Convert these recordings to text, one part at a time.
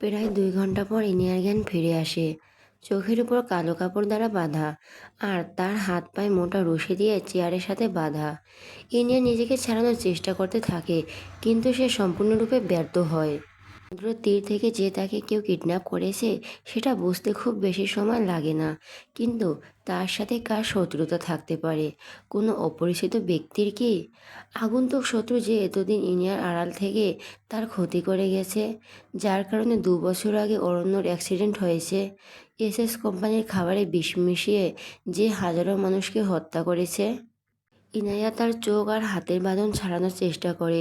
প্রায় দুই ঘণ্টা পর ইনিয়ার জ্ঞান ফিরে আসে। চোখের উপর কালো কাপড় দ্বারা বাঁধা আর তার হাত পায়ে মোটা রশি দিয়ে চেয়ারের সাথে বাঁধা। ইনিয়ার নিজেকে ছাড়ানোর চেষ্টা করতে থাকে, কিন্তু সে সম্পূর্ণরূপে ব্যর্থ হয়। সমুদ্র তীর থেকে যে তাকে কেউ কিডন্যাপ করেছে, সেটা বুঝতে খুব বেশি সময় লাগে না। কিন্তু তার সাথে কার শত্রুতা থাকতে পারে? কোনো অপরিচিত ব্যক্তির কি? আগন্তুক শত্রু যে এতদিন ইনিয়ার আড়াল থেকে তার ক্ষতি করে গেছে, যার কারণে দু বছর আগে অরণ্যর অ্যাক্সিডেন্ট হয়েছে। এসএস কোম্পানির খাবারে বিষ মিশিয়ে যে হাজারো মানুষকে হত্যা করেছে। ইনায়া তার চোখ আর হাতের বাঁধন ছাড়ানোর চেষ্টা করে।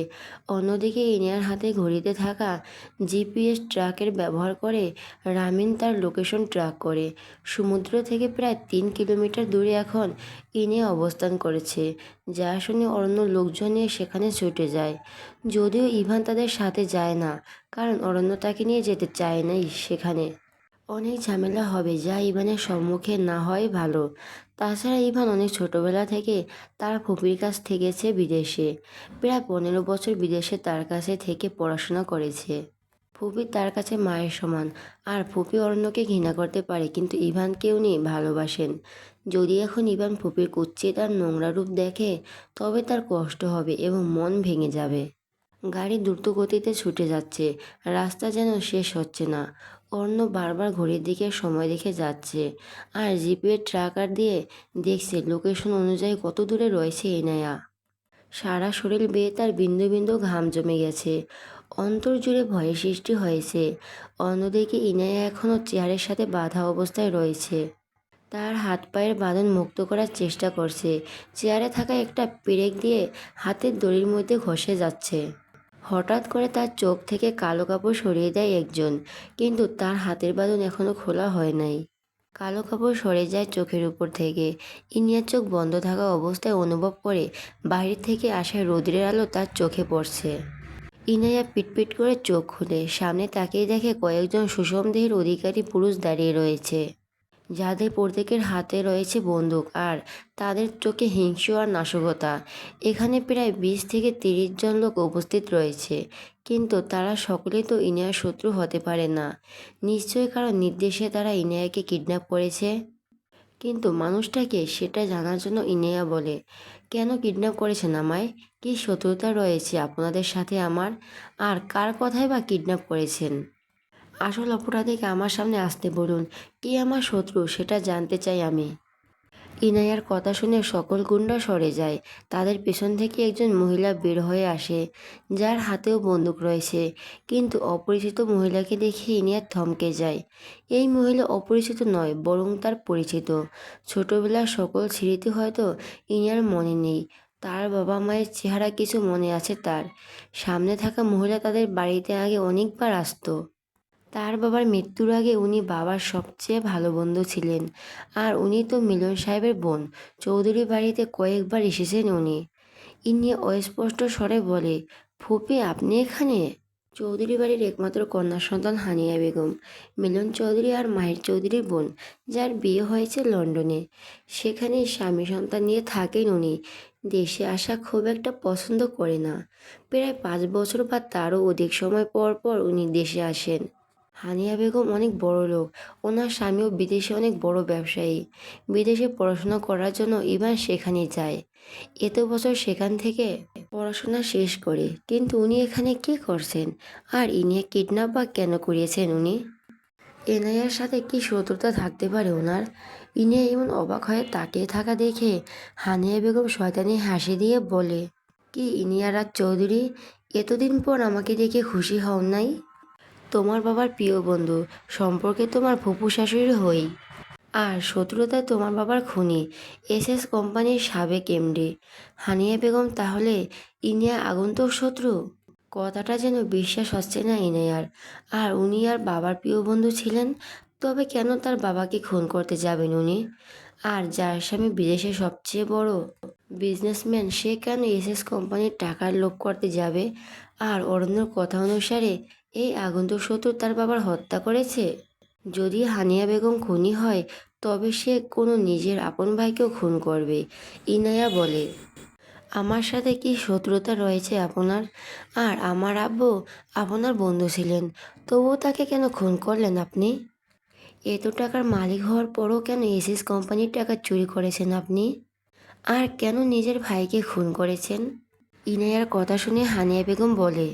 অন্যদিকে ইনিয়ার হাতে ঘড়িতে থাকা জিপিএস ট্র্যাকের ব্যবহার করে রামিন তার লোকেশন ট্র্যাক করে। সমুদ্র থেকে প্রায় তিন কিলোমিটার দূরে এখন ইনিয়া অবস্থান করেছে, যা শুনে অরণ্য লোকজন নিয়ে সেখানে ছুটে যায়। যদিও ইভান তাদের সাথে যায় না, কারণ অরণ্য তাকে নিয়ে যেতে চায় না সেখানে। অনেক ঝামেলা হবে, যা ইভানের সম্মুখে না হয় ভালো। তাছাড়া ইভান অনেক ছোটবেলা থেকে তার ফুপির কাছ থেকেছে বিদেশে। প্রায় পনেরো বছর বিদেশে তার কাছে থেকে পড়াশোনা করেছে। ফুপি তার কাছে মায়ের সমান, আর ফুপি অরণ্যকে ঘৃণা করতে পারে, কিন্তু ইভানকে উনি ভালোবাসেন। যদি এখন ইভান ফুপির কুচ্ছিত আর নোংরা রূপ দেখে, তবে তার কষ্ট হবে এবং মন ভেঙে যাবে। গাড়ি দ্রুত গতিতে ছুটে যাচ্ছে, রাস্তা যেন শেষ হচ্ছে না। অন্য বারবার ঘড়ির দিকে সময় দেখে যাচ্ছে আর জিপিএর ট্র্যাকার দিয়ে দেখছে লোকেশন অনুযায়ী কত দূরে রয়েছে এনায়া সারা শরীর বেয়ে তার বিন্দু বিন্দু ঘাম জমে গেছে। অন্তর জুড়ে ভয়ের সৃষ্টি হয়েছে। অন্যদিকে ইনায়া এখনও চেয়ারের সাথে বাঁধা অবস্থায় রয়েছে। তার হাত পায়ের বাঁধন মুক্ত করার চেষ্টা করছে। চেয়ারে থাকা একটা পেরেক দিয়ে হাতের দড়ির মধ্যে ঘষে যাচ্ছে। হঠাৎ করে তার চোখ থেকে কালো কাপড় সরিয়ে দেয় একজন, কিন্তু তার হাতের বাঁধন এখনও খোলা হয় নাই। কালো কাপড় সরে যায় চোখের উপর থেকে। ইনিয়ার চোখ বন্ধ থাকা অবস্থায় অনুভব করে বাইরে থেকে আসা রোদ্রের আলো তার চোখে পড়ছে। ইনায়া পিটপিট করে চোখ খুলে, সামনে তাকিয়ে দেখে কয়েকজন সুষম দেহের অধিকারী পুরুষ দাঁড়িয়ে রয়েছে। যাদের প্রত্যেকের হাতে রয়েছে বন্দুক আর তাদের চোখে হিংসু আর নাশকতা। এখানে প্রায় বিশ থেকে তিরিশ জন লোক উপস্থিত রয়েছে, কিন্তু তারা সকলেই তো ইনায়ার শত্রু হতে পারে না। নিশ্চয়ই কারণ নির্দেশে তারা ইনায়াকে কিডন্যাপ করেছে? কিন্তু মানুষটাকে সেটা জানার জন্য ইনেয়া বলে, কেন কিডন্যাপ করেছেন আমায় কী শত্রুতা রয়েছে আপনাদের সাথে আমার? আর কার কথাই বা কিডন্যাপ করেছেন? আসল অপরাধীকে আমার সামনে আসতে বলুন, কে আমার শত্রু সেটা জানতে চাই আমি। ইনায়ার কথা শুনে সকল গুন্ডা সরে যায়। তাদের পেছন থেকে একজন মহিলা বের হয়ে আসে, যার হাতেও বন্দুক রয়েছে। কিন্তু অপরিচিত মহিলাকে দেখে ইনিয়ার থমকে যায়। এই মহিলা অপরিচিত নয়, বরং তার পরিচিত। ছোটবেলার সকল স্মৃতি হয়তো ইনিয়ার মনে নেই। তার বাবা মায়ের চেহারা কিছু মনে আছে তার। সামনে থাকা মহিলা তাদের বাড়িতে আগে অনেকবার আসতো। তার বাবার মৃত্যুর আগে উনি বাবার সবচেয়ে ভালো বন্ধু ছিলেন। আর উনি তো মিলন সাহেবের বোন। চৌধুরী বাড়িতে কয়েকবার এসেছেন উনি। ইনি অস্পষ্ট স্বরে বলে, ফুপি, আপনি এখানে? চৌধুরী বাড়ির একমাত্র কন্যা সন্তান হানিয়া বেগম। মিলন চৌধুরী আর মাহির চৌধুরীর বোন, যার বিয়ে হয়েছে লন্ডনে। সেখানে স্বামী সন্তান নিয়ে থাকেন উনি। দেশে আসা খুব একটা পছন্দ করে না। প্রায় পাঁচ বছর বা তারও অধিক সময় পর পর উনি দেশে আসেন। হানিয়া বেগম অনেক বড় লোক। ওনার স্বামীও বিদেশে অনেক বড় ব্যবসায়ী। বিদেশে পড়াশোনা করার জন্য ইভান সেখানে যায়। এত বছর সেখান থেকে পড়াশোনা শেষ করে। কিন্তু উনি এখানে কি করছেন? আর ইনিয়ে কিডন্যাপ বা কেন করিয়েছেন উনি? এনআইয়ার সাথে কি শত্রুতা থাকতে পারে ওনার ইনিয়া এমন অবাক হয়ে তাকিয়ে থাকা দেখে হানিয়া বেগম শয়তানি হাসি দিয়ে বলে, কি ইনিয়া রাজ চৌধুরী? এতদিন পর আমাকে দেখে খুশি হও নাই? তোমার বাবার প্রিয় বন্ধু, সম্পর্কে তোমার ফুপু শাশুড়ি হই। আর শত্রুতা তোমার বাবার খুনি, এসএস কোম্পানির সাবেক এমডি। হানিয়া বেগম তাহলে ইনিয়া আগন্তুক শত্রু? কথাটা যেন বিশ্বাস হচ্ছে না ইনায়ার। আর উনি আর বাবার প্রিয় বন্ধু ছিলেন, তবে কেন তার বাবাকে খুন করতে যাবেন উনি? আর যার স্বামী বিদেশে সবচেয়ে বড় বিজনেসম্যান সে কেন এসএস কোম্পানির টাকার লোভ করতে যাবে? আর অরণ্যর কথা অনুসারে এই আগন্তুক শত্রু তার বাবার হত্যা করেছে। যদি হানিয়া বেগম খুনি হয়, তবে সে কোনো নিজের আপন ভাইকেও খুন করবে, ইনায়া বলে। আমার সাথে কি শত্রুতা রয়েছে আপনার? আর আমার আব্বু আপনার বন্ধু ছিলেন, তবুও তাকে কেন খুন করলেন আপনি? এত টাকার মালিক হওয়ার পরও কেন এসএস কোম্পানির টাকা চুরি করেছেন আপনি? আর কেন নিজের ভাইকে খুন করেছেন? ইনায়ার কথা শুনে হানিয়া বেগম বলে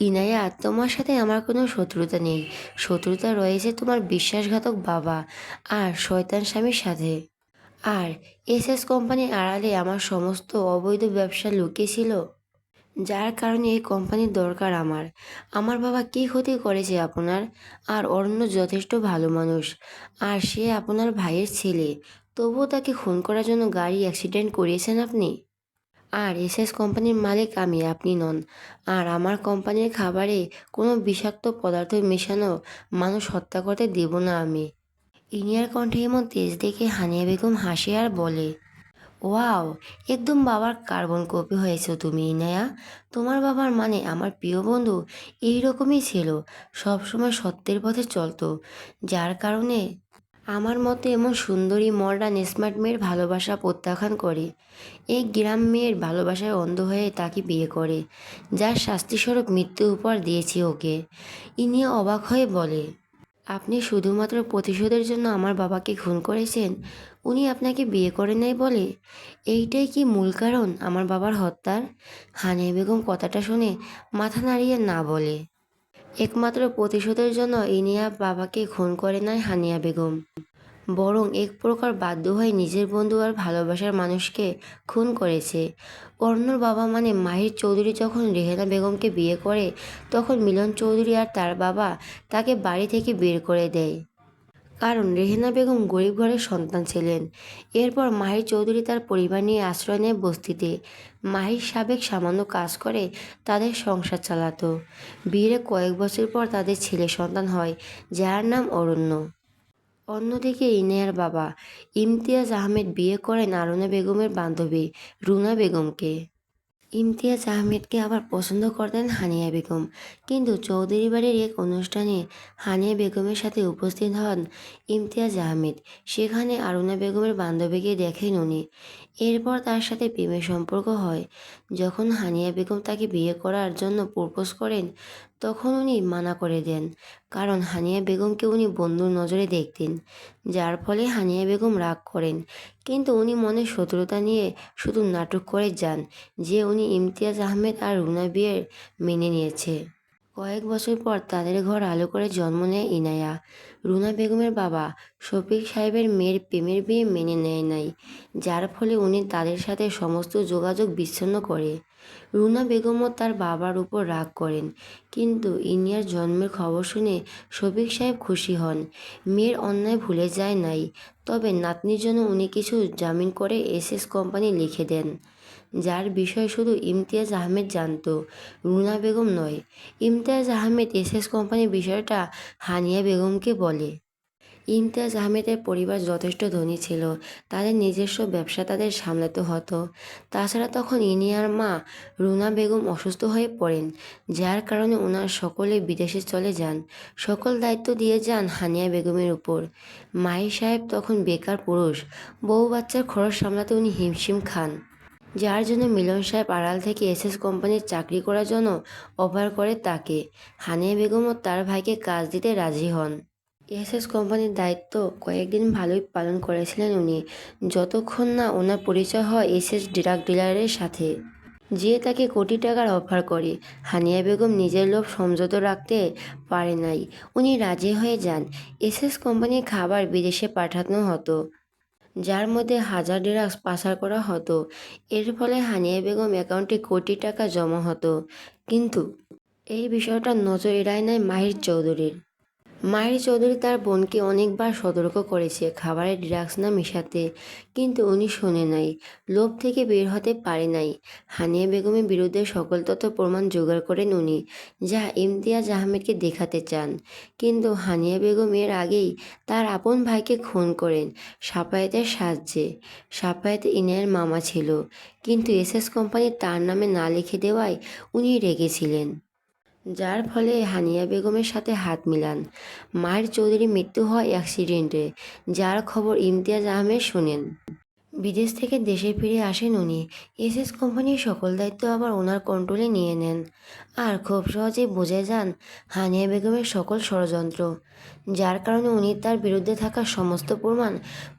ইনায়া, তোমার সাথে আমার কোনো শত্রুতা নেই। শত্রুতা রয়েছে তোমার বিশ্বাসঘাতক বাবা আর শয়তান স্বামীর সাথে। আর এস এস কোম্পানির আড়ালে আমার সমস্ত অবৈধ ব্যবসা লুকিয়েছিল যার কারণে এই কোম্পানির দরকার আমার। আমার বাবা কী ক্ষতি করেছে আপনার? আর অন্য যথেষ্ট ভালো মানুষ। আর সে আপনার ভাইয়ের ছেলে। তবুও তাকে খুন করার জন্য গাড়ি অ্যাক্সিডেন্ট করিয়েছেন আপনি? আর এসএস কোম্পানির মালিক আমি, আপনি নন। আর আমার কোম্পানির খাবারে কোনো বিষাক্ত পদার্থ মেশানো মানুষ হত্যা করতে দেব না আমি। ইনিয়ার কণ্ঠে এমন তেজ দেখে হানিয়া বেগম হাসে আর বলে, ওয়াও, একদম বাবার কার্বন কপি হয়েছো তুমি, ইনায়া। তোমার বাবার মানে আমার প্রিয় বন্ধু এই রকমই ছিল, সবসময় সত্যের পথে চলতো। যার কারণে আমার মতে এমন সুন্দরী, মডার্ন, স্মার্ট মেয়ের ভালোবাসা প্রত্যাখ্যান করে। এই গ্রাম মেয়ের ভালোবাসায় অন্ধ হয়ে তাকে বিয়ে করে, যার শাস্তিস্বরূপ মৃত্যু উপহার দিয়েছি ওকে। ইনি অবাক হয়ে বলে, আপনি শুধুমাত্র প্রতিশোধের জন্য আমার বাবাকে খুন করেছেন? উনি আপনাকে বিয়ে করে নাই বলে? এইটাই কি মূল কারণ আমার বাবার হত্যার? হানিয়া বেগম কথাটা শুনে মাথা নাড়িয়ে না বলে। একমাত্র প্রতিশোধের জন্য ইনিয়া বাবাকে খুন করে নাই হানিয়া বেগম। বরং এক প্রকার বাধ্য হয়ে নিজের বন্ধু আর ভালোবাসার মানুষকে খুন করেছে। অর্ণর বাবা মানে মাহির চৌধুরী যখন রেহেনা বেগমকে বিয়ে করে, তখন মিলন চৌধুরী আর তার বাবা তাকে বাড়ি থেকে বের করে দেয়। কারণ রেহেনা বেগম গরিব ঘরের সন্তান ছিলেন। এরপর মাহির চৌধুরী তার পরিবার নিয়ে আশ্রয় নেয় বস্তিতে। মাহির সাবেক সামান্য কাজ করে, তাদের সংসার চালাতো। বিয়ের কয়েক বছর পর তাদের ছেলে সন্তান হয়, যার নাম অরণ্য। অন্যদিকে ইনায়ার বাবা ইমতিয়াজ আহমেদ বিয়ে করেন আরুনা বেগমের বান্ধবী রুনা বেগমকে। ইমতিয়াজ আহমেদকে আবার পছন্দ করতেন হানিয়া বেগম। কিন্তু চৌধুরী বাড়ির এক অনুষ্ঠানে হানিয়া বেগমের সাথে উপস্থিত হন ইমতিয়াজ আহমেদ। সেখানে আরুনা বেগমের বান্ধবীকে দেখেন উনি। এরপর তার সাথে প্রেমের সম্পর্ক হয়। যখন হানিয়া বেগম তাকে বিয়ে করার জন্য প্রপোজ করেন, তখন উনি মানা করে দেন, কারণ হানিয়া বেগমকে উনি বন্ধুর নজরে দেখতেন, যার ফলে হানিয়া বেগম রাগ করেন। কিন্তু উনি মনে শত্রুতা নিয়ে শুধু নাটক করে যান, যে উনি ইমতিয়াজ আহমেদ আর রুনা বিয়ের মেনে নিয়েছে। কয়েক বছর পর তাদের ঘর আলো করে জন্ম নেয় ইনায়া। রুনা বেগমের বাবা শফিক সাহেবের মেয়ের প্রেমের বিয়ে মেনে নেয় নাই, যার ফলে উনি তাদের সাথে সমস্ত যোগাযোগ বিচ্ছিন্ন করে। রুনা বেগমও তার বাবার উপর রাগ করেন। কিন্তু ইনিয়ার জন্মের খবর শুনে শফিক সাহেব খুশি হন। মেয়ের অন্যায় ভুলে যায় নাই। তবে নাতনির জন্য উনি কিছু জামিন করে এসএস কোম্পানি লিখে দেন। যার বিষয় শুধু ইমতিয়াজ আহমেদ জানত, রুনা বেগম নয়। ইমতিয়াজ আহমেদ এসএস কোম্পানির বিষয়টা হানিয়া বেগমকে বলে। ইমতিয়াজ আহমেদের পরিবার যথেষ্ট ধনী ছিল। তাদের নিজস্ব ব্যবসা তাদের সামলাতে হতো। তাছাড়া তখন ইনিয়ার মা রুনা বেগম অসুস্থ হয়ে পড়েন, যার কারণে ওনার সকলে বিদেশে চলে যান। সকল দায়িত্ব দিয়ে যান হানিয়া বেগমের উপর। মাই সাহেব তখন বেকার পুরুষ। বউ বাচ্চার খরচ সামলাতে উনি হিমশিম খান। যার জন্য মিলন সাহেব আড়াল থেকে এসএস কোম্পানির চাকরি করার জন্য অফার করে তাকে। হানিয়া বেগমও তার ভাইকে কাজ দিতে রাজি হন। এসএস কোম্পানির দায়িত্ব কয়েকদিন ভালোই পালন করেছিলেন উনি। যতক্ষণ না ওনার পরিচয় হয় এসএস ড্রাগ ডিলারের সাথে। যে তাকে কোটি টাকার অফার করে, হানিয়া বেগম নিজের লোভ সমঝোতো রাখতে পারে নাই। উনি রাজি হয়ে যান। এসএস কোম্পানির খাবার বিদেশে পাঠানো হতো, যার মধ্যে হাজার ড্রাগস পাচার করা হতো। এর ফলে হানিয়া বেগম অ্যাকাউন্টে কোটি টাকা জমা হতো। কিন্তু এই বিষয়টা নজর এড়ায় নাই মাহির চৌধুরীর। মাহির চৌধুরী তার বোনকে অনেকবার সতর্ক করেছে খাবারে ড্রাগস না মেশাতে, কিন্তু উনি শোনে নাই, লোভ থেকে বের হতে পারে নাই। হানিয়া বেগমের বিরুদ্ধে সকল তথ্য প্রমাণ জোগাড় করেন উনি, যা ইমতিয়াজ আহমেদকে দেখাতে চান। কিন্তু হানিয়া বেগম এর আগেই তার আপন ভাইকে খুন করেন সাপায়েতের সাহায্যে। সাপায়েত ইনায়ের মামা ছিল, কিন্তু এসএস কোম্পানি তার নামে না লিখে দেওয়ায় উনি রেগেছিলেন যার ফলে হানিয়া বেগমের সাথে হাত মিলান। মায়ের চৌধুরী মৃত্যু হয় অ্যাক্সিডেন্টে, যার খবর ইমতিয়াজ আহমেদ শোনেন। বিদেশ থেকে দেশে ফিরে আসেন উনি। এস এস কোম্পানির সকল দায়িত্ব আবার ওনার কন্ট্রোলে নিয়ে নেন। আর খুব সহজেই বুঝে যান হানিয়া বেগমের সকল ষড়যন্ত্র, যার কারণে উনি তার বিরুদ্ধে থাকা সমস্ত প্রমাণ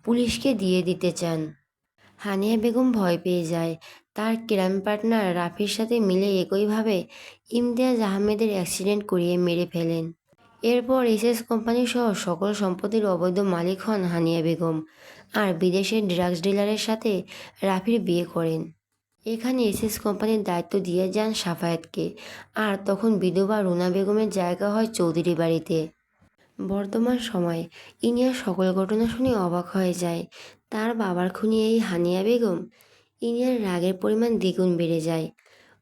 পুলিশকে দিয়ে দিতে চান। হানিয়া বেগম ভয় পেয়ে যায় তার ক্রাইম পার্টনার রাফির সাথে মিলে একইভাবে ইমতিয়াজ আহমেদের অ্যাক্সিডেন্ট করিয়ে মেরে ফেলেন। এরপর এসএস কোম্পানি সহ সকল সম্পত্তির অবৈধ মালিক হন হানিয়া বেগম আর বিদেশের ড্রাগস ডিলারের সাথে রাফির বিয়ে করেন। এখানে এসএস কোম্পানির দায়িত্ব দিয়ে যান সাফায়েতকে আর তখন বিধবা রুনা বেগমের জায়গা হয় চৌধুরী বাড়িতে। বর্তমান সময় ইনিয়া সকল ঘটনা শুনে অবাক হয়ে যায়। তার বাবার খুনি এই হানিয়া বেগম ইনিয়ার রাগের পরিমাণ দ্বিগুণ বেড়ে যায়।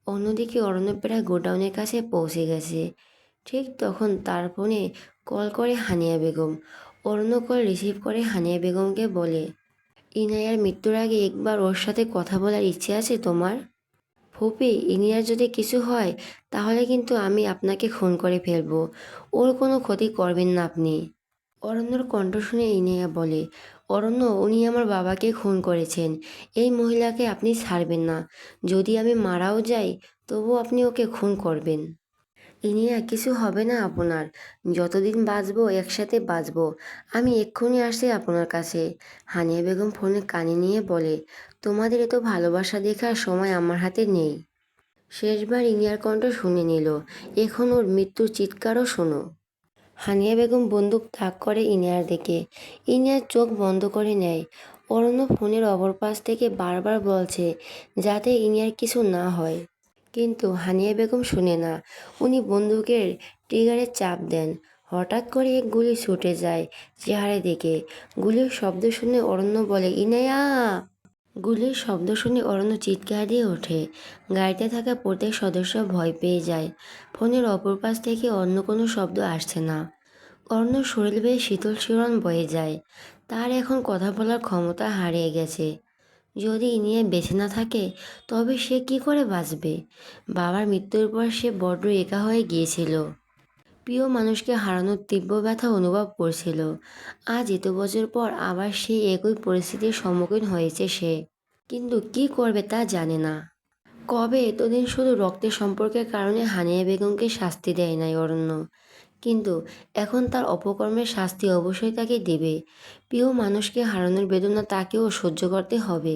অন্যদিকে অরণ্য প্রায় গোডাউনের কাছে পৌঁছে গেছে। ঠিক তখন তার ফোনে কল করে হানিয়া বেগম। অরণ্য কল রিসিভ করে হানিয়া বেগমকে বলে, ইনায়ার মৃত্যুর আগে একবার ওর সাথে কথা বলার ইচ্ছে আছে তোমার? ফুপি, ইনিয়ার যদি কিছু হয়, তাহলে কিন্তু আমি আপনাকে খুন করে ফেলব। ওর কোনো ক্ষতি করবেন না আপনি। অরণ্যর কণ্ঠ শুনে ইনিয়া বলে অরণ্য, উনি আমার বাবাকে খুন করেছেন। এই মহিলাকে আপনি ছাড়বেন না। যদি আমি মারাও যাই তবু আপনি ওকে খুন করবেন। ইনিয়া কিছু হবে না আপনার। যতদিন বাঁচবো, একসাথে বাঁচবো। আমি এক্ষুনি আসি আপনার কাছে। হানিয়া বেগম ফোনে কানে নিয়ে বলে, তোমাদের এত ভালোবাসা দেখার সময় আমার হাতে নেই। শেষবার ইনিয়ার কণ্ঠ শুনে নিল। এখন ওর মৃত্যুর চিৎকারও শোনো। হানিয়া বেগম বন্দুক তাক করে ইনিয়ার দিকে। ইনিয়ার চোখ বন্ধ করে নেয়। অরণ্য ফোনের অপর পাশ থেকে বারবার বলছে যাতে ইনিয়ার কিছু না হয়। কিন্তু হানিয়া বেগম শুনে না। উনি বন্দুকের ট্রিগারে চাপ দেন। হঠাৎ করে এক গুলি ছুটে যায় চেহারে দিকে। গুলির শব্দ শুনে অরণ্য বলে, ইনায়া! গুলির শব্দ শুনে অরণ্য চিৎকার দিয়ে ওঠে। গাড়িতে থাকা প্রত্যেক সদস্য ভয় পেয়ে যায়। ফোনের অপর পাশ থেকে অন্য কোনো শব্দ আসছে না। অরণ্যর শরীর বেয়ে শীতল শিরণ বয়ে যায়। তার এখন কথা বলার ক্ষমতা হারিয়ে গেছে। যদি ইনিয়ে বেঁচে না থাকে, তবে সে কি করে বাঁচবে? বাবার মৃত্যুর পর সে বড্ড একা হয়ে গিয়েছিল। প্রিয় মানুষকে হারানোর তীব্র ব্যথা অনুভব করছিল। আজ এত বছর পর আবার সেই একই পরিস্থিতির সম্মুখীন হয়েছে সে। কিন্তু কি করবে তা জানে না। কবে এতদিন শুধু রক্তের সম্পর্কের কারণে হানিয়া বেগমকে শাস্তি দেয় নাই অরণ্য। কিন্তু এখন তার অপকর্মের শাস্তি অবশ্যই তাকে দেবে। প্রিয় মানুষকে হারানোর বেদনা তাকেও সহ্য করতে হবে।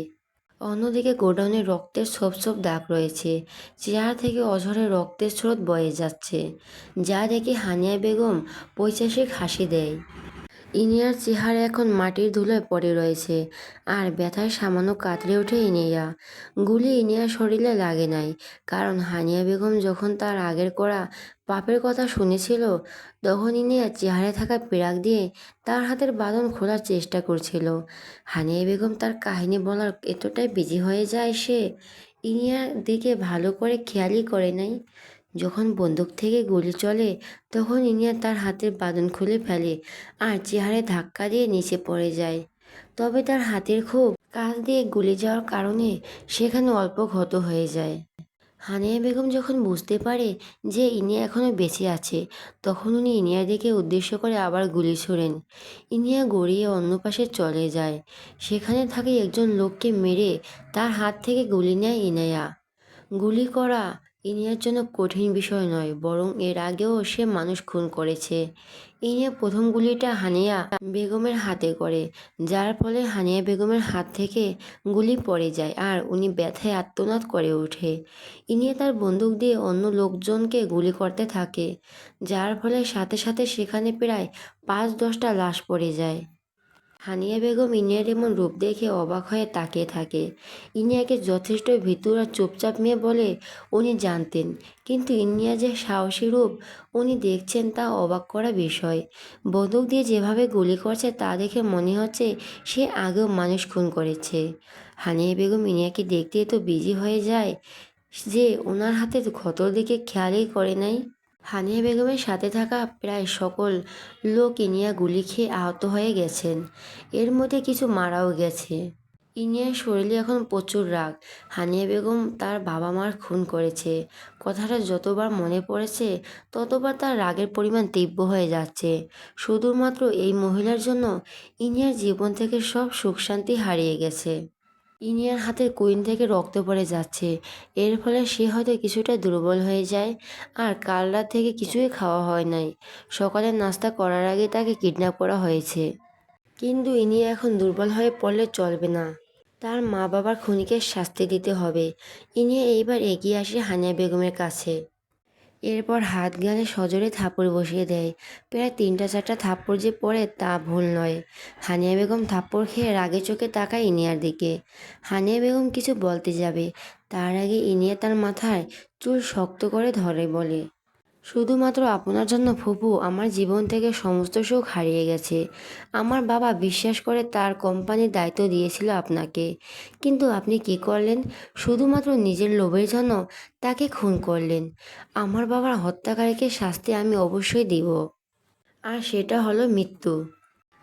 অন্যদিকে গোডাউনে রক্তের ছোপ ছোপ দাগ রয়েছে চেয়ার থেকে অঝরে রক্তের স্রোত বয়ে যাচ্ছে, যা দেখে হানিয়া বেগম পৈশাসিক হাসি দেয়। ইনিয়ার চেহারা এখন মাটির ধুলোয় পড়ে রয়েছে আর ব্যথায় সামান্য কাতরে ওঠে ইনিয়া। গুলি ইনিয়ার শরীরে লাগে নাই, কারণ হানিয়া বেগম যখন তার আগের করা পাপের কথা শুনেছিল, তখন ইনিয়া চেহারায় থাকা পেরাক দিয়ে তার হাতের বাঁধন খোলার চেষ্টা করছিল। হানিয়া বেগম তার কাহিনী বলার এতটাই বিজি হয়ে যায় সে, ইনিয়ার দিকে ভালো করে খেয়ালই করে নাই। যখন বন্দুক থেকে গুলি চলে, তখন ইনিয়া তার হাতের বাঁধন খুলে ফেলে আর চেহারে ধাক্কা দিয়ে নিচে পড়ে যায়। তবে তার হাতের খুব কাছ দিয়ে গুলি যাওয়ার কারণে সেখানে অল্প ক্ষত হয়ে যায়। হানিয়া বেগম যখন বুঝতে পারে যে ইনিয়া এখনও বেঁচে আছে, তখন উনি ইনিয়ার দিকে উদ্দেশ্য করে আবার গুলি ছোড়েন। ইনিয়া গড়িয়ে অন্য পাশে চলে যায়। সেখানে থাকে একজন লোককে মেরে তার হাত থেকে গুলি নেয় ইনায়া। গুলি করা ইনিয়ার জন্য কঠিন বিষয় নয়, বরং এর আগেও সে মানুষ খুন করেছে। এ নিয়ে প্রথম গুলিটা হানিয়া বেগমের হাতে করে, যার ফলে হানিয়া বেগমের হাত থেকে গুলি পড়ে যায় আর উনি ব্যথায় আত্মনাদ করে ওঠে। ইনিয়া তার বন্দুক দিয়ে অন্য লোকজনকে গুলি করতে থাকে, যার ফলে সাথে সাথে সেখানে প্রায় পাঁচ দশটা লাশ পড়ে যায়। হানিয়া বেগম ইনিয়ার এমন রূপ দেখে অবাক হয়ে তাকিয়ে থাকে। ইনিয়াকে যথেষ্ট ভিতর আর চুপচাপ মেয়ে বলে উনি জানতেন, কিন্তু ইনিয়া যে সাহসী রূপ, উনি দেখছেন তা অবাক করা বিষয়। বন্দুক দিয়ে যেভাবে গুলি করছে তা দেখে মনে হচ্ছে সে আগেও মানুষ খুন করেছে। হানিয়া বেগম ইনিয়াকে দেখতে তো বিজি হয়ে যায় যে ওনার হাতে ক্ষত দিকে খেয়ালই করে নাই। হানিয়া বেগমের সাথে থাকা প্রায় সকল লোক ইনিয়া গুলি খেয়ে আহত হয়ে গেছেন। এর মধ্যে কিছু মারাও গেছে। ইনিয়ার শরীরে এখন প্রচুর রাগ। হানিয়া বেগম তার বাবা মার খুন করেছে। কথাটা যতবার মনে পড়েছে, ততবার তার রাগের পরিমাণ তীব্র হয়ে যাচ্ছে। শুধুমাত্র এই মহিলার জন্য ইনিয়ার জীবন থেকে সব সুখ শান্তি হারিয়ে গেছে। ইনিয়ার হাতের কুইন থেকে রক্ত পড়ে যাচ্ছে। এর ফলে সে হয়তো কিছুটা দুর্বল হয়ে যায় আর কাল রাত থেকে কিছুই খাওয়া হয় নাই। সকালে নাস্তা করার আগে তাকে কিডন্যাপ করা হয়েছে। কিন্তু ইনি এখন দুর্বল হয়ে পড়লে চলবে না। তার মা বাবার খুনিকে শাস্তি দিতে হবে। ইনি এইবার এগিয়ে আসে হানিয়া বেগমের কাছে। এরপর হাত গালে সজোরে থাপড় বসিয়ে দেয়। প্রায় তিনটা চারটা থাপ্পড় যে পড়ে তা ভুল নয়। হানিয়া বেগম থাপ্পড় খেয়ে রাগে চোখে তাকায় ইনিয়ার দিকে। হানিয়া বেগম কিছু বলতে যাবে, তার আগে ইনিয়া তার মাথায় চুল শক্ত করে ধরে বলে। শুধুমাত্র আপনার জন্য ফুপু, আমার জীবন থেকে সমস্ত সুখ হারিয়ে গেছে। আমার বাবা বিশ্বাস করে তার কোম্পানির দায়িত্ব দিয়েছিল আপনাকে। কিন্তু আপনি কি করলেন? শুধুমাত্র নিজের লোভের জন্য তাকে খুন করলেন। আমার বাবার হত্যাকারীকে শাস্তি আমি অবশ্যই দিব। আর সেটা হলো মৃত্যু।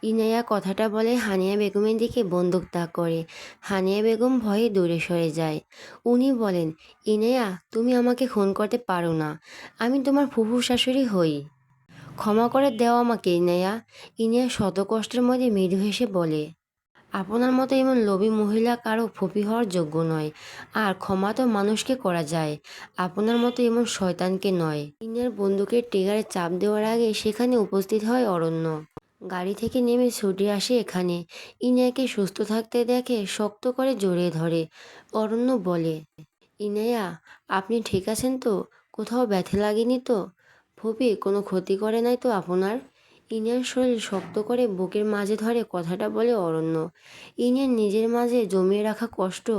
ইনায়া কথাটা বলে হানিয়া বেগমের দিকে বন্দুক তাক করে। হানিয়া বেগম ভয়ে দূরে সরে যায়। উনি বলেন, ইনায়া, তুমি আমাকে খুন করতে পারো না। আমি তোমার ফুফু শাশুড়ি হই। ক্ষমা করে দেও আমাকে, ইনায়া। ইনায়া শত কষ্টের মধ্যে মৃদু হেসে বলে, আপনার মতো এমন লোভী মহিলা কারও ফুপি হওয়ার যোগ্য নয়। আর ক্ষমা তো মানুষকে করা যায়। আপনার মতো এমন শয়তানকে নয়। ইনার বন্দুকের টিগারে চাপ দেওয়ার আগে সেখানে উপস্থিত হয় অরণ্য। গাড়ি থেকে নেমে ছুটে আসে এখানে। ইনায়াকে সুস্থ থাকতে দেখে শক্ত করে জড়িয়ে ধরে। অরণ্য বলে, ইনায়া, আপনি ঠিক আছেন তো? কোথাও ব্যথা লাগেনি তো? ফুপি, কোনো ক্ষতি করে নাই তো আপনার? ইনিয়ার শরীর শক্ত করে বুকের মাঝে ধরে কথাটা বলে অরণ্য। ইনিয়ার নিজের মাঝে জমিয়ে রাখা কষ্ট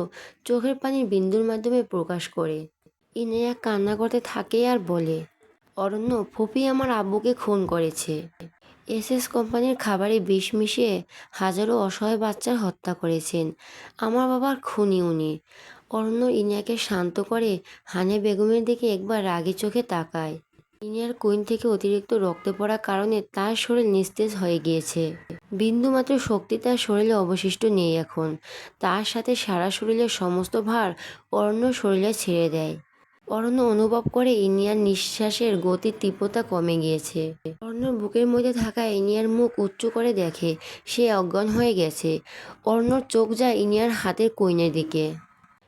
চোখের পানির বিন্দুর মাধ্যমে প্রকাশ করে। ইনিয়া কান্না করতে থাকে আর বলে, অরণ্য, ফুপি আমার আব্বুকে খুন করেছে। এসএস কোম্পানির খাবারে বিষ মিশিয়ে হাজারো অসহায় বাচ্চার হত্যা করেছেন। আমার বাবার খুনি উনি। অরণ্য ইনিয়াকে শান্ত করে হানে বেগমের দিকে একবার রাগি চোখে তাকায়। ইনিয়ার কুইন থেকে অতিরিক্ত রক্ত পড়ার কারণে তার শরীর নিস্তেজ হয়ে গিয়েছে। বিন্দুমাত্র শক্তি তার শরীরে অবশিষ্ট নেই এখন। তার সাথে সারা শরীরের সমস্ত ভার অরণ্য শরীরে ছেড়ে দেয়। অরণ্য অনুভব করে ইনিয়ার নিঃশ্বাসের গতির তীব্রতা কমে গিয়েছে। অরণ্যর বুকের মধ্যে থাকা ইনিয়ার মুখ উচ্চ করে দেখে সে অজ্ঞান হয়ে গেছে। অরণ্যর চোখ যায় ইনিয়ার হাতের কইনের দিকে।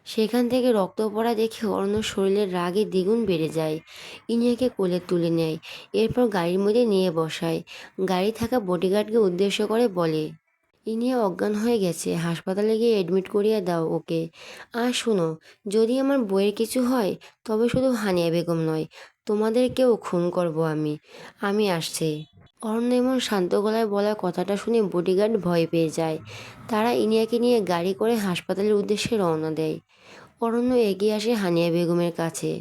সেখান থেকে রক্ত পড়া দেখে অরণ্য শরীরের রাগে দ্বিগুণ বেড়ে যায়। ইনিয়াকে কোলে তুলে নেয়, এরপর গাড়ির মধ্যে নিয়ে বসায়। গাড়ি থাকা বডিগার্ডকে উদ্দেশ্য করে বলে ইনিয়া অজ্ঞান হয়ে গেছে, হাসপাতালে গিয়ে অ্যাডমিট করিয়ে দাও ওকে। আর শোনো, যদি আমার বইয়ের কিছু হয়, তবে শুধু হানিয়া বেগম নয়, তোমাদেরকেও খুন করব আমি। আমি আসছি। অরণ্য এমন শান্ত গলায় বলা কথাটা শুনে বডিগার্ড ভয় পেয়ে যায়। তারা ইনিয়াকে নিয়ে গাড়ি করে হাসপাতালের উদ্দেশ্যে রওনা দেয়। অরণ্য এগিয়ে আসে হানিয়া বেগমের কাছে।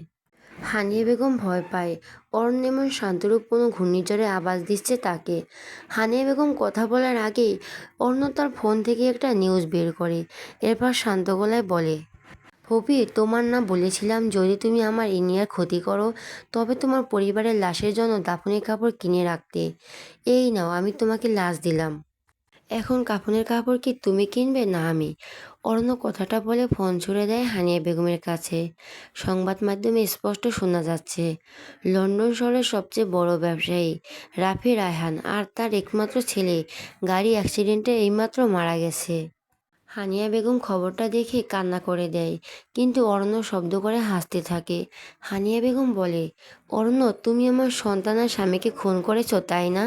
হানিয়া বেগম ভয় পায়। অরণ্য এমন শান্তরূপ কোনো ঘূর্ণিঝড়ে আওয়াজ দিচ্ছে তাকে। হানিয়া বেগম কথা বলার আগেই অরণ্য তার ফোন থেকে একটা নিউজ বের করে। এরপর শান্ত গলায় বলে, ফুপি, তোমার না বলেছিলাম যদি তুমি আমার ইনিয়ার ক্ষতি করো, তবে তোমার পরিবারের লাশের জন্য দাফনের কাপড় কিনে রাখতে। এই নাও, আমি তোমাকে লাশ দিলাম। এখন কাফনের কাপড় কি তুমি কিনবে না আমি? অরণ্য কথাটা বলে ফোন ছুড়ে দেয় হানিয়া বেগমের কাছে। সংবাদ মাধ্যমে স্পষ্ট শোনা যাচ্ছে, লন্ডন শহরের সবচেয়ে বড় ব্যবসায়ী রাফি রায়হান আর তার একমাত্র ছেলে গাড়ি অ্যাক্সিডেন্টে এইমাত্র মারা গেছে। হানিয়া বেগম খবরটা দেখে কান্না করে দেয়, কিন্তু অরণ্য শব্দ করে হাসতে থাকে। হানিয়া বেগম বলে, অরণ্য, তুমি আমার সন্তান আর স্বামীকে খুন করেছ, তাই না?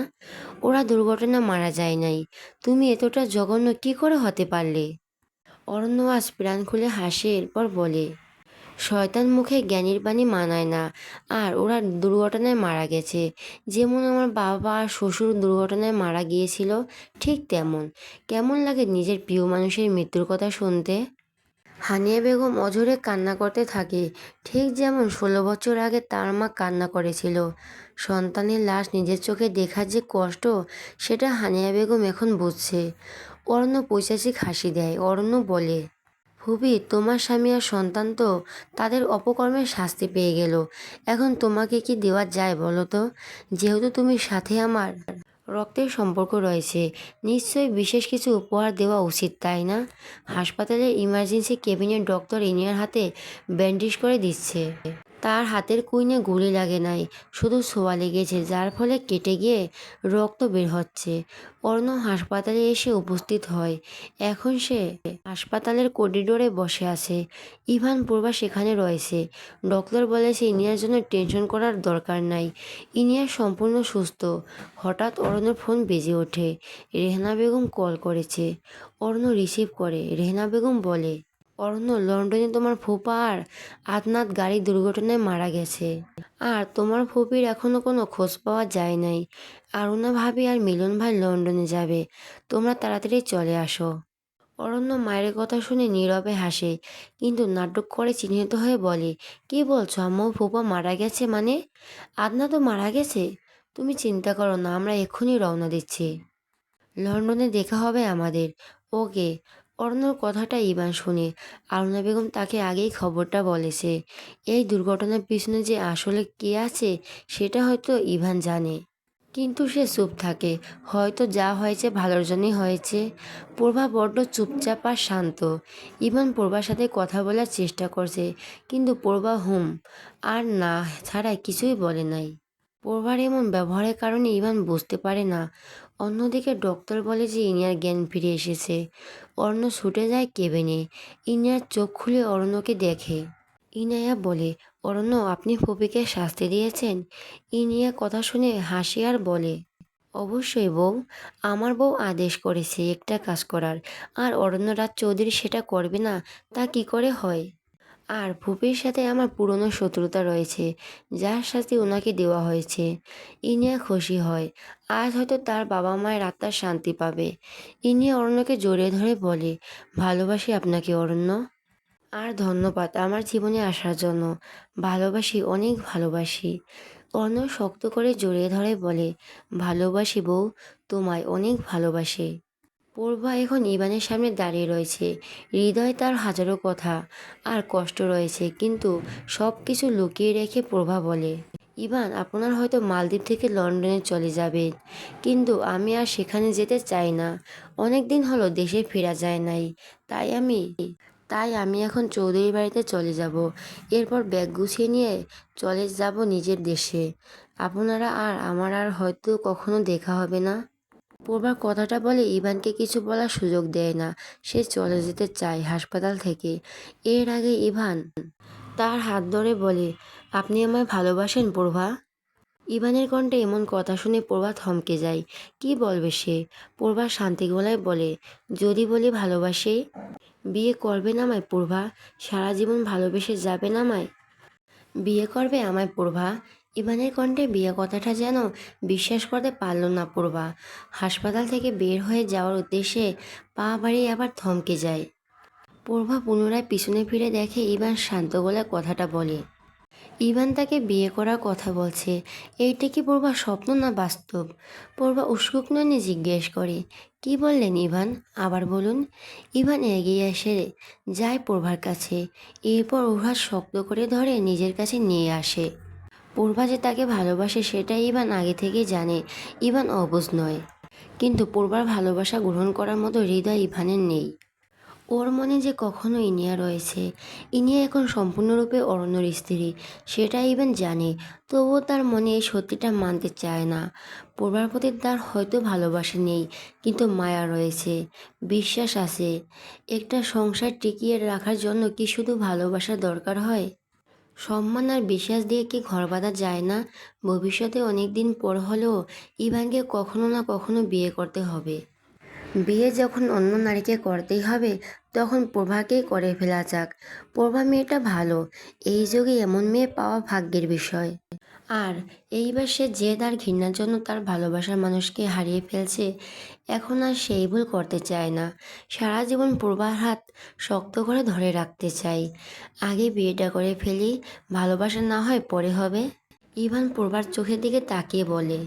ওরা দুর্ঘটনা মারা যায় নাই। তুমি এতটা জঘন্য কি করে হতে পারলে? অরণ্য প্রাণ খুলে হাসে, এরপর বলে, শয়তান মুখে জ্ঞানীর বাণী মানায় না, আর ওরা দুর্ঘটনায় মারা গেছে। যেমন আমার বাবা আর শ্বশুর দুর্ঘটনায় মারা গিয়েছিল, ঠিক তেমন। কেমন লাগে নিজের প্রিয় মানুষের মৃত্যুর কথা শুনতে? হানিয়া বেগম অঝরে কান্না করতে থাকে, ঠিক যেমন ষোলো বছর আগে তার মা কান্না করেছিল। সন্তানের লাশ নিজের চোখে দেখার যে কষ্ট, সেটা হানিয়া বেগম এখন বুঝছে। অরণ্য পৈশাচিক হাসি দেয়। অরণ্য বলে ফুবি তোমার স্বামী আর সন্তান তো তাদের অপকর্মের শাস্তি পেয়ে গেল। এখন তোমাকে কি দেওয়া যায় বলো তো? যেহেতু তুমি সাথে আমার রক্তের সম্পর্ক রয়েছে, নিশ্চয়ই বিশেষ কিছু উপহার দেওয়া উচিত, তাই না? হাসপাতালের ইমার্জেন্সি কেবিনের ডক্টর ইনিয়ার হাতে ব্যান্ডেজ করে দিচ্ছে। তার হাতের কুইনে গুলি লাগে নাই, শুধু ছোঁয়া লেগেছে, যার ফলে কেটে গিয়ে রক্ত বের হচ্ছে। অর্ণ হাসপাতালে এসে উপস্থিত হয়। এখন সে হাসপাতালের করিডোরে বসে আছে। ইভান পূর্বা সেখানে রয়েছে। ডক্টর বলেছে ইনিয়ার জন্য টেনশন করার দরকার নাই। ইনিয়া সম্পূর্ণ সুস্থ। হঠাৎ অরণ্যর ফোন বেজে ওঠে। রেহনা বেগম কল করেছে। অর্ণ রিসিভ করে। রেহনা বেগম বলে অরণ্য লন্ডনে তোমার ফুপা আর আদনাথ গাড়ি দুর্ঘটনায় মারা গেছে। আর তোমার ফুপির এখনও কোনো খোঁজ পাওয়া যায় নাই। আরুণা ভাবি আর মিলন ভাই লন্ডনে যাবে। তোমরা তাড়াতাড়ি চলে আসো। অরণ্য মায়ের কথা শুনে নীরবে হাসে, কিন্তু নাটক করে চিহ্নিত হয়ে বলে, কি বলছো আম্মু ফুপা মারা গেছে মানে? আদনা তো মারা গেছে? তুমি চিন্তা করো না, আমরা এক্ষুনি রওনা দিচ্ছি। লন্ডনে দেখা হবে আমাদের। ওকে অরণ্যর কথাটা ইভান শুনে আরুণা বেগম তাকে আগেই খবরটা বলেছে এই দুর্ঘটনার পিছনে যে আসলে কে আছে, সেটা হয়তো ইভান জানে। কিন্তু সে চুপ থাকে। হয়তো যা হয়েছে ভালোর জন্যই হয়েছে। প্রভা বড্ড চুপচাপ আর শান্ত। ইভান প্রভার সাথে কথা বলার চেষ্টা করছে, কিন্তু প্রভা হুম, আর না ছাড়া কিছুই বলে নাই। প্রভার এমন ব্যবহারের কারণে ইভান বুঝতে পারে না। অন্যদিকে ডক্টর বলে যে ইনিয়ার জ্ঞান ফিরে এসেছে। অর্ণ ছুটে যায় কেবিনে। ইনিয়ার চোখ খুলে অরণ্যকে দেখে। ইনায়া বলে, অরণ্য, আপনি ফুপিকে শাস্তি দিয়েছেন? ইনিয়া কথা শুনে হাসি আর বলে, অবশ্যই বউ, আমার বউ আদেশ করেছে একটা কাজ করার। আর অরণ্য রাজ চৌধুরী সেটা করবে না, তা কি করে হয়? আর ফুপির সাথে আমার পুরনো শত্রুতা রয়েছে, যার সাথে ওনাকে দেওয়া হয়েছে। ইনিয়া খুশি হয়। আজ হয়তো তার বাবা মায়ের আত্মার শান্তি পাবে। ইনিয়া অরণ্যকে জড়িয়ে ধরে বলে, ভালোবাসি আপনাকে, অরণ্য। আর ধন্যবাদ আমার জীবনে আসার জন্য। ভালোবাসি, অনেক ভালোবাসি। অর্ণ শক্ত করে জড়িয়ে ধরে বলে, ভালোবাসি বউ, তোমায় অনেক ভালোবাসি। পূর্বা এখন ইবানের সামনে দাঁড়িয়ে রয়েছে। হৃদয়ে তার হাজারো কথা আর কষ্ট রয়েছে, কিন্তু সব কিছু লুকিয়ে রেখে প্রভা বলে, ইবান, আপনার হয়তো মালদ্বীপ থেকে লন্ডনে চলে যাবে কিন্তু আমি আর সেখানে যেতে চাই না। অনেক দিন হলো দেশে ফেরা যায় নাই, তাই আমি তাই আমি এখন চৌধুরী বাড়িতে চলে যাব। এরপর ব্যাগ গুছিয়ে নিয়ে চলে যাব নিজের দেশে। আপনারা আর আমার আর হয়তো কখনো দেখা হবে না। পূর্বার কথাটা বলে ইভানকে কিছু বলার সুযোগ দেয় না। সে চলে যেতে চায় হাসপাতাল থেকে। এর আগে ইভান তার হাত ধরে বলে, আপনি আমায় ভালোবাসেন প্রভা ইভানের কণ্ঠে এমন কথা শুনে প্রভা থমকে যায়। কি বলবে সে? প্রভা শান্তি গলায় বলে, যদি বলি ভালোবাসে? বিয়ে করবে না আমায় প্রভা সারা জীবন ভালোবেসে যাবে না আমায়? বিয়ে করবে আমায় প্রভা ইভানের কণ্ঠে বিয়ে কথাটা যেন বিশ্বাস করতে পারল না প্রভা হাসপাতাল থেকে বের হয়ে যাওয়ার উদ্দেশ্যে পা বাড়িয়ে আবার থমকে যায়। প্রভা পুনরায় পিছনে ফিরে দেখে ইভান শান্ত গলায় কথাটা বলে, ইভান তাকে বিয়ে করার কথা বলছে। এইটা কি পূর্বা স্বপ্ন না বাস্তব? পূর্বা উস্কুক নয়নে জিজ্ঞেস করে, কি বললেন ইভান? আবার বলুন। ইভান এগিয়ে এসে যায় পূর্বার কাছে। এরপর হাত শক্ত করে ধরে নিজের কাছে নিয়ে আসে। পূর্বা যে তাকে ভালোবাসে সেটা ইভান আগে থেকেই জানে, ইভান অবুঝ নয়। কিন্তু পূর্বার ভালোবাসা গ্রহণ করার মতো হৃদয় ইভানের নেই। ওর মনে যে কখনো ইনিয়া রয়েছে, ইনিয়া এখন সম্পূর্ণরূপে অরণ্যর স্ত্রী সেটা ইভেন জানে, তবুও তার মনে এই সত্যিটা মানতে চায় না। পূর্বার প্রতি তার হয়তো ভালোবাসা নেই, কিন্তু মায়া রয়েছে, বিশ্বাস আছে। একটা সংসার টিকিয়ে রাখার জন্য কি শুধু ভালোবাসা দরকার হয়? সম্মান আর বিশ্বাস দিয়ে কি ঘর বাঁধা যায় না? ভবিষ্যতে অনেক দিন পর হলেও ইভানকে কখনো না কখনো বিয়ে করতে হবে। বিয়ে যখন অন্য নারীকে করতেই হবে, তখন প্রভাকেই করে ফেলা যাক। প্রভা মেয়েটা ভালো। এই যুগে এমন মেয়ে পাওয়া ভাগ্যের বিষয়। আর এইবার সে যে তার ঘৃণার জন্য তার ভালোবাসার মানুষকে হারিয়ে ফেলছে। এখন আর সেই ভুল করতে চায় না। সারা জীবন প্রভার হাত শক্ত করে ধরে রাখতে চাই। আগে বিয়েটা করে ফেলি, ভালোবাসা না হয় পরে হবে। ইভান প্রভার চোখের দিকে তাকিয়ে বলে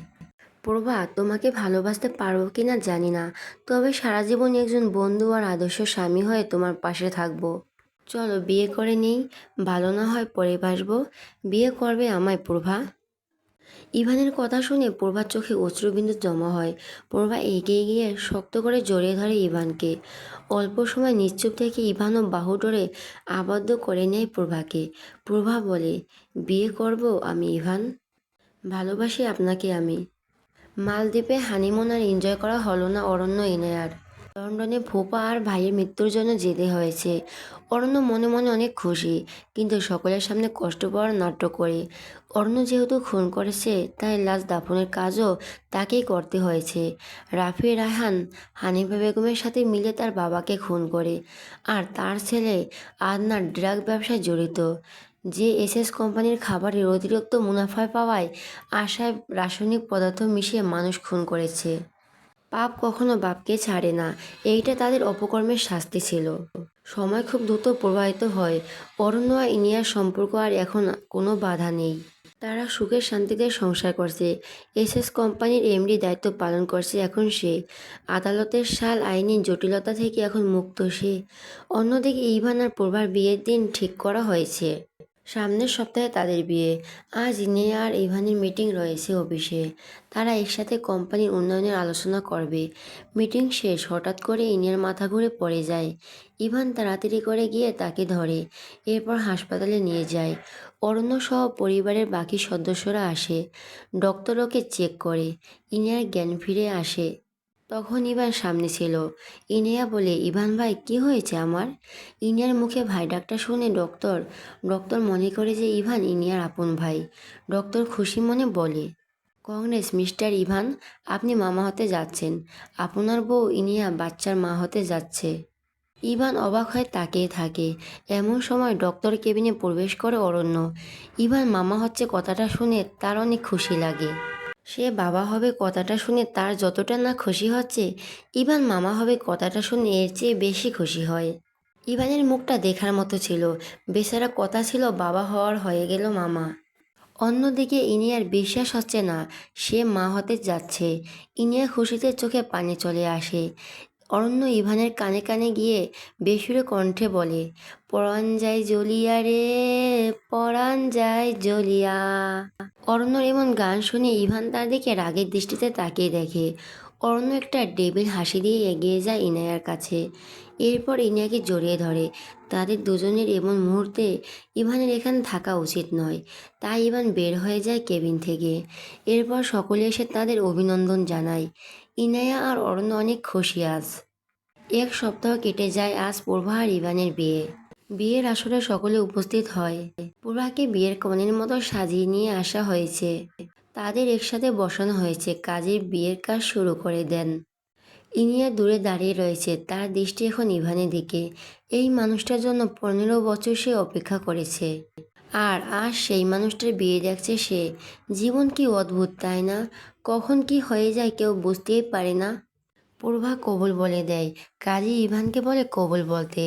প্রভা তোমাকে ভালোবাসতে পারব কি না জানি না। তবে সারা জীবন একজন বন্ধু আর আদর্শ স্বামী হয়ে তোমার পাশে থাকব। চলো বিয়ে করে নেই, ভালো না হয় পরে বাসবো। বিয়ে করবে আমায় প্রভা। ইভানের কথা শুনে প্রভার চোখে অশ্রুবিন্দু জমা হয়। প্রভা এগিয়ে গিয়ে শক্ত করে জড়িয়ে ধরে ইভানকে। অল্প সময় নিশ্চুপ থেকে ইভানও বাহু ধরে আবদ্ধ করে নেয় প্রভাকে। প্রভা বলে, বিয়ে করব আমি, ইভান। ভালোবাসি আপনাকে আমি। মালদ্বীপে হানিমুন আর এনজয় করা হলো না অরণ্য ইনায়ার লন্ডনে ফুপা আর ভাইয়ের মৃত্যুর জন্য যেতে হয়েছে। অরণ্য মনে মনে অনেক খুশি, কিন্তু সকলের সামনে কষ্ট পাওয়ার নাট্য করে। অরণ্য যেহেতু খুন করেছে, তাই লাশ দাফনের কাজও তাকেই করতে হয়েছে। রাফি রায়হান হানিফা বেগমের সাথে মিলে তার বাবাকে খুন করে, আর তার ছেলে আদনার ড্রাগ ব্যবসায় জড়িত। যে এস এস কোম্পানির খাবারের অতিরিক্ত মুনাফা পাওয়ায় আশায় রাসায়নিক পদার্থ মিশিয়ে মানুষ খুন করেছে। পাপ কখনো বাপকে ছাড়ে না। এইটা তাদের অপকর্মের শাস্তি ছিল। সময় খুব দ্রুত প্রবাহিত হয়। অরণ্য আর ইনিয়ার সম্পর্ক আর এখন কোনো বাধা নেই। তারা সুখের শান্তিতে সংসার করছে। এসএস কোম্পানির এমডি দায়িত্ব পালন করছে এখন সে। আদালতের সাল আইনি জটিলতা থেকে এখন মুক্ত সে। অন্যদিকে ইভান আর প্রভার বিয়ের দিন ঠিক করা হয়েছে। সামনের সপ্তাহে তাদের বিয়ে। আজ ইনিয়া আর ইভানের মিটিং রয়েছে অফিসে। তারা একসাথে কোম্পানির উন্নয়নের আলোচনা করবে। মিটিং শেষ, হঠাৎ করে ইনিয়ার মাথা ঘুরে পড়ে যায়। ইভান তাড়াতাড়ি করে গিয়ে তাকে ধরে, এরপর হাসপাতালে নিয়ে যায়। অরণ্য সহ পরিবারের বাকি সদস্যরা আসে। ডক্টর ওকে চেক করে। ইনিয়ার জ্ঞান ফিরে আসে। তখন ইভান সামনে ছিল। ইনিয়া বলে, ইভান ভাই, কি হয়েছে আমার? ইনিয়ার মুখে ভাই ডাক্তার শুনে ডক্টর ডক্টর মনে করে যে ইভান ইনিয়ার আপন ভাই। ডক্টর খুশি মনে বলে, কংগ্রেস, মিস্টার ইভান, আপনি মামা হতে যাচ্ছেন। আপনার বউ ইনিয়া বাচ্চার মা হতে যাচ্ছে। ইভান অবাক হয়ে তাকিয়ে থাকে। এমন সময় ডক্টর কেবিনে প্রবেশ করে অরণ্য। ইভান মামা হচ্ছে কথাটা শুনে তার অনেক খুশি লাগে। সে বাবা হবে কথাটা শুনে তার যতটা না খুশি হচ্ছে, ইভান মামা হবে কথাটা শুনে এর চেয়ে বেশি খুশি হয়। ইভানের মুখটা দেখার মতো ছিল, বেচারা কথা ছিল বাবা হওয়ার হয়ে গেল মামা। অন্যদিকে ইনিয়ার বিশ্বাস হচ্ছে না, সে মা হতে যাচ্ছে ইনিয়া খুশিতে চোখে পানি চলে আসে। অরণ্য ইভানের কানে কানে গিয়ে বেসুরে কণ্ঠে বলে, পরাণ যায় জ্বলিয়া রে, পরাণ যায় জ্বলিয়া। অরণ্যর এমন গান শুনে ইভান তার দিকে রাগের দৃষ্টিতে তাকিয়ে দেখে। অরণ্য একটা ডেবিল হাসি দিয়ে এগিয়ে যায় ইনায়ার কাছে। এরপর ইনিয়াকে জড়িয়ে ধরে। তাদের দুজনের এমন মুহূর্তে ইভানের এখানে থাকা উচিত নয়। তাই ইভান বের হয়ে যায় কেবিন থেকে। এরপর সকলে এসে তাদের অভিনন্দন জানায়। ইনায়া আর অরণ্য অনেক খুশি আজ। এক সপ্তাহ কেটে যায় আজ পূর্বা আর ইভানের বিয়ে। বিয়ের আসরে সকলে উপস্থিত হয়। পূর্বাকে বিয়ের কনের মতো সাজিয়ে নিয়ে আসা হয়েছে। তাদের একসাথে বসানো হয়েছে। কাজের বিয়ের কাজ শুরু করে দেন। ইনিয়া দূরে দাঁড়িয়ে রয়েছে। তার দৃষ্টি এখন ইভানের দিকে। এই মানুষটার জন্য পনেরো বছর সে অপেক্ষা করেছে। আর আর সেই মানুষটার বিয়ে দেখছে সে। জীবন কি অদ্ভুত, তাই না? কখন কি হয়ে যায় কেউ বুঝতেই পারে না। পূর্বা কবুল বলে দেয়, কাজে ইভানকে বলে কবুল বলতে।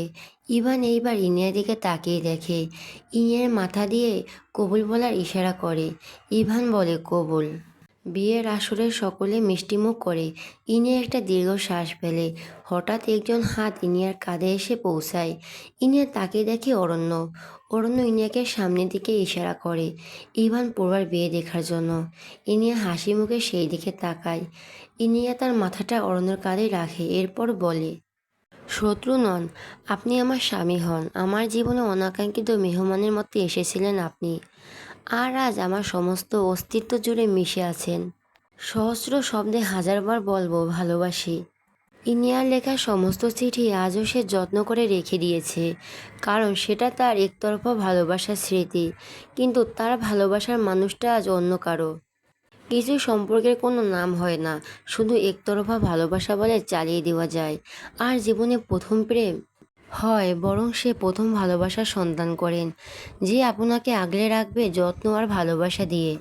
ইভান এইবার ইনিয়ার দিকে তাকিয়ে দেখে, ইনিয়ার মাথা দিয়ে কবুল বলার ইশারা করে। ইভান বলে কবুল। বিয়ের আসরে সকলে মিষ্টিমুখ করে, ইনি একটা দীর্ঘ শ্বাস ফেলে। হঠাৎ একজন হাত ইনিয়ার কাঁধে এসে পৌঁছায়। ইনিয়া তাকে দেখে অরণ্য। অরণ্য ইনিয়াকে সামনের দিকে ইশারা করে, ইভান পড়বার বিয়ে দেখার জন্য। ইনিয়া হাসি মুখে সেই দিকে তাকায়। ইনিয়া তার মাথাটা অরণ্যর কাঁধে রাখে, এরপর বলে, শত্রু নন, আপনি আমার স্বামী হন। আমার জীবনে অনাকাঙ্ক্ষিত মেহমানের মতো এসেছিলেন আপনি। আর আজ আমার সমস্ত অস্তিত্ব জুড়ে মিশে আছেন। সহস্র শব্দে হাজারবার বলব ভালোবাসি। ইনিয়ার লেখা সমস্ত চিঠি আজও সে যত্ন করে রেখে দিয়েছে, কারণ সেটা তার একতরফা ভালোবাসার স্মৃতি, কিন্তু তার ভালোবাসার মানুষটা আজ অন্য কারও। কিছু সম্পর্কের কোনো নাম হয় না, শুধু একতরফা ভালোবাসা বলে চালিয়ে দেওয়া যায়। আর জীবনে প্রথম প্রেম হয়, বরং সে প্রথম ভালোবাসার সন্ধান করেন, যে আপনাকে আগলে রাখবে যত্ন আর ভালোবাসা দিয়ে।